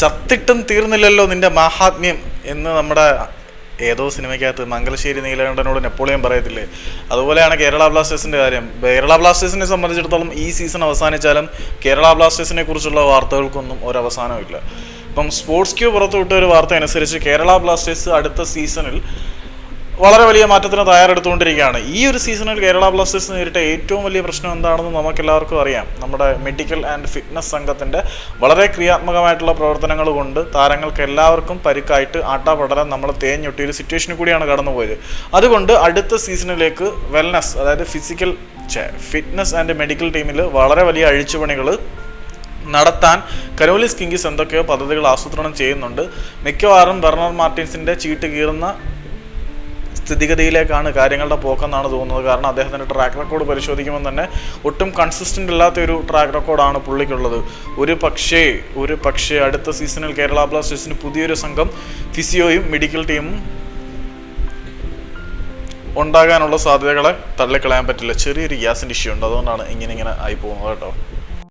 ചത്തിട്ടും തീർന്നില്ലല്ലോ നിന്റെ മഹാത്മ്യം എന്ന് നമ്മുടെ ഏതോ സിനിമയ്ക്കകത്ത് മംഗലശ്ശേരി നീലകണ്ഠനോട് നെപ്പോളിയൻ പറയത്തില്ലേ? അതുപോലെയാണ് കേരള ബ്ലാസ്റ്റേഴ്സിന്റെ കാര്യം. കേരള ബ്ലാസ്റ്റേഴ്സിനെ സംബന്ധിച്ചിടത്തോളം ഈ സീസൺ അവസാനിച്ചാലും കേരള ബ്ലാസ്റ്റേഴ്സിനെ കുറിച്ചുള്ള വാർത്തകൾക്കൊന്നും ഒരവസാനമില്ല ഇപ്പം സ്പോർട്സ് ക്യൂ പുറത്തുവിട്ട ഒരു വാർത്ത അനുസരിച്ച് കേരള ബ്ലാസ്റ്റേഴ്സ് അടുത്ത സീസണിൽ വളരെ വലിയ മാറ്റത്തിന് തയ്യാറെടുത്തുകൊണ്ടിരിക്കുകയാണ്. ഈ ഒരു സീസണിൽ കേരള ബ്ലാസ്റ്റേഴ്സ് നേരിട്ട ഏറ്റവും വലിയ പ്രശ്നം എന്താണെന്ന് നമുക്കെല്ലാവർക്കും അറിയാം. നമ്മുടെ മെഡിക്കൽ ആൻഡ് ഫിറ്റ്നസ് സംഘത്തിന്റെ വളരെ ക്രിയാത്മകമായിട്ടുള്ള പ്രവർത്തനങ്ങൾ കൊണ്ട് താരങ്ങൾക്ക് എല്ലാവർക്കും പരിക്കായിട്ട് ആട്ടാപടലം നമ്മൾ തേഞ്ഞൊട്ടിയ ഒരു സിറ്റുവേഷനിൽ കൂടിയാണ് കടന്നുപോയത്. അതുകൊണ്ട് അടുത്ത സീസണിലേക്ക് വെൽനസ് അതായത് ഫിസിക്കൽ ഫിറ്റ്നസ് ആൻഡ് മെഡിക്കൽ ടീമിൽ വളരെ വലിയ അഴിച്ചുപണികൾ നടത്താൻ കരോലിസ് കിങ്കിസ് എന്തൊക്കെയോ പദ്ധതികൾ ആസൂത്രണം ചെയ്യുന്നുണ്ട്. മിക്കവാറും ബെർണർ മാർട്ടിൻസിന്റെ ചീട്ട് കീറുന്ന സ്ഥിതിഗതിയിലേക്കാണ് കാര്യങ്ങളുടെ പോക്കെന്നാണ് തോന്നുന്നത്. കാരണം അദ്ദേഹത്തിന്റെ ട്രാക്ക് റെക്കോർഡ് പരിശോധിക്കുമ്പോൾ തന്നെ ഒട്ടും കൺസിസ്റ്റന്റ് അല്ലാത്ത ഒരു ട്രാക്ക് റെക്കോർഡാണ് പുള്ളിക്കുള്ളത്. ഒരു പക്ഷേ ഒരു പക്ഷേ അടുത്ത സീസണിൽ കേരള ബ്ലാസ്റ്റേഴ്സിന് പുതിയൊരു സംഘം ഫിസിയോയും മെഡിക്കൽ ടീമും ഉണ്ടാകാനുള്ള സാധ്യതകളെ തള്ളിക്കളയാൻ പറ്റില്ല. ചെറിയൊരു ഗ്യാസിന്റെ ഇഷ്യൂ ഉണ്ട്. അതുകൊണ്ടാണ് ഇങ്ങനെ ഇങ്ങനെ ആയി പോകുന്നത് കേട്ടോ.